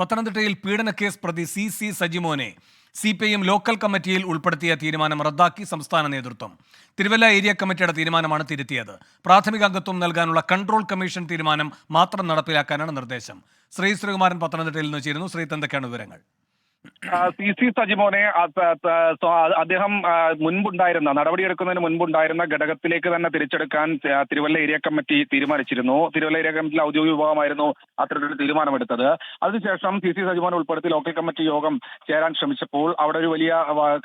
പത്തനംതിട്ടയിൽ പീഡനക്കേസ് പ്രതി C C സജിമോനെ C P I M local കമ്മിറ്റിയിൽ ഉൾപ്പെടുത്തിയ തീരുമാനം റദ്ദാക്കി സംസ്ഥാന നേതൃത്വം. തിരുവല്ല ഏരിയ കമ്മിറ്റിയുടെ തീരുമാനമാണ് തിരുത്തിയത്. പ്രാഥമിക അംഗത്വം നൽകാനുള്ള കൺട്രോൾ കമ്മീഷൻ തീരുമാനം മാത്രം നടപ്പിലാക്കാനാണ് നിർദ്ദേശം. ശ്രീ ശ്രീകുമാരൻ പത്തനംതിട്ടയിൽ നിന്ന് ചേരുന്നു. ശ്രീ തന്തക്കാണ് വിവരങ്ങൾ? സി സി സജിമോനെ അദ്ദേഹം മുൻപുണ്ടായിരുന്ന നടപടിയെടുക്കുന്നതിന് മുൻപുണ്ടായിരുന്ന ഘടകത്തിലേക്ക് തന്നെ തിരിച്ചെടുക്കാൻ തിരുവല്ല ഏരിയ കമ്മിറ്റി തീരുമാനിച്ചിരുന്നു. തിരുവല്ല ഏരിയ കമ്മിറ്റിയിലെ ഔദ്യോഗിക വിഭാഗമായിരുന്നു അത്തരത്തിലൊരു തീരുമാനമെടുത്തത്. അതിനുശേഷം സി സി സജിമോനെ ഉൾപ്പെടുത്തി ലോക്കൽ കമ്മിറ്റി യോഗം ചേരാൻ ശ്രമിച്ചപ്പോൾ അവിടെ ഒരു വലിയ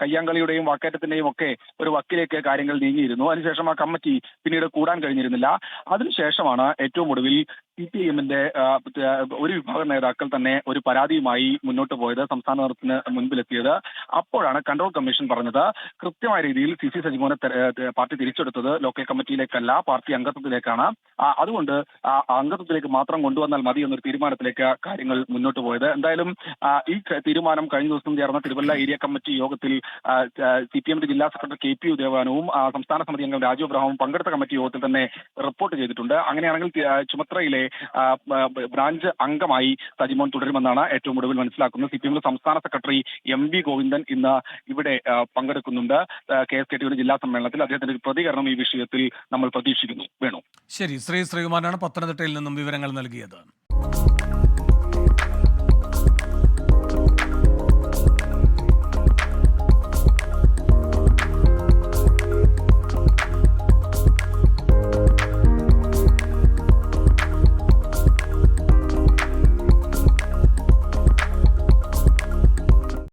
കയ്യാങ്കളിയുടെയും വാക്കേറ്റത്തിന്റെയും ഒക്കെ ഒരു വക്കിലേക്ക് കാര്യങ്ങൾ നീങ്ങിയിരുന്നു. അതിനുശേഷം ആ കമ്മിറ്റി പിന്നീട് കൂടാൻ കഴിഞ്ഞിരുന്നില്ല. അതിനുശേഷമാണ് ഏറ്റവും ഒടുവിൽ സി പി എമ്മിന്റെ ഒരു വിഭാഗം നേതാക്കൾ തന്നെ ഒരു പരാതിയുമായി മുന്നോട്ട് പോയത് സംസ്ഥാന നേതൃത്വത്തിന് മുൻപിലെത്തിയത്. അപ്പോഴാണ് കൺട്രോൾ കമ്മീഷൻ പറഞ്ഞത് കൃത്യമായ രീതിയിൽ സി സി സജിമോനെ പാർട്ടി തിരിച്ചെടുത്തത് ലോക്കൽ കമ്മിറ്റിയിലേക്കല്ല പാർട്ടി അംഗത്വത്തിലേക്കാണ്. അതുകൊണ്ട് അംഗത്വത്തിലേക്ക് മാത്രം കൊണ്ടുവന്നാൽ മതി എന്നൊരു തീരുമാനത്തിലേക്ക് കാര്യങ്ങൾ മുന്നോട്ട് പോയത്. എന്തായാലും ഈ തീരുമാനം കഴിഞ്ഞ ദിവസം ചേർന്ന തിരുവല്ല ഏരിയ കമ്മിറ്റി യോഗത്തിൽ സി പി എമ്മിന്റെ ജില്ലാ സെക്രട്ടറി കെ പി ഉദേവാനവും സംസ്ഥാന സമിതി അംഗം രാജു അബ്രഹാമും പങ്കെടുത്ത കമ്മിറ്റി യോഗത്തിൽ തന്നെ റിപ്പോർട്ട് ചെയ്തിട്ടുണ്ട്. അങ്ങനെയാണെങ്കിൽ ചുമത്രയിലെ ബ്രാഞ്ച് അംഗമായി സജിമോൻ തുടരുമെന്നാണ് ഏറ്റവും ഒടുവിൽ മനസ്സിലാക്കുന്നത്. സി പി സംസ്ഥാന സെക്രട്ടറി എം വി ഗോവിന്ദൻ ഇന്ന് ഇവിടെ പങ്കെടുക്കുന്നുണ്ട്. കെ എസ് കെ ടിയുടെ ജില്ലാ സമ്മേളനത്തിൽ അദ്ദേഹത്തിന്റെ പ്രതികരണം ഈ വിഷയത്തിൽ നമ്മൾ പ്രതീക്ഷിക്കുന്നു. വേണു. ശരി. ശ്രീ ശ്രീകുമാരനാണ് പത്തനംതിട്ടയിൽ നിന്നും വിവരങ്ങൾ നൽകിയത്.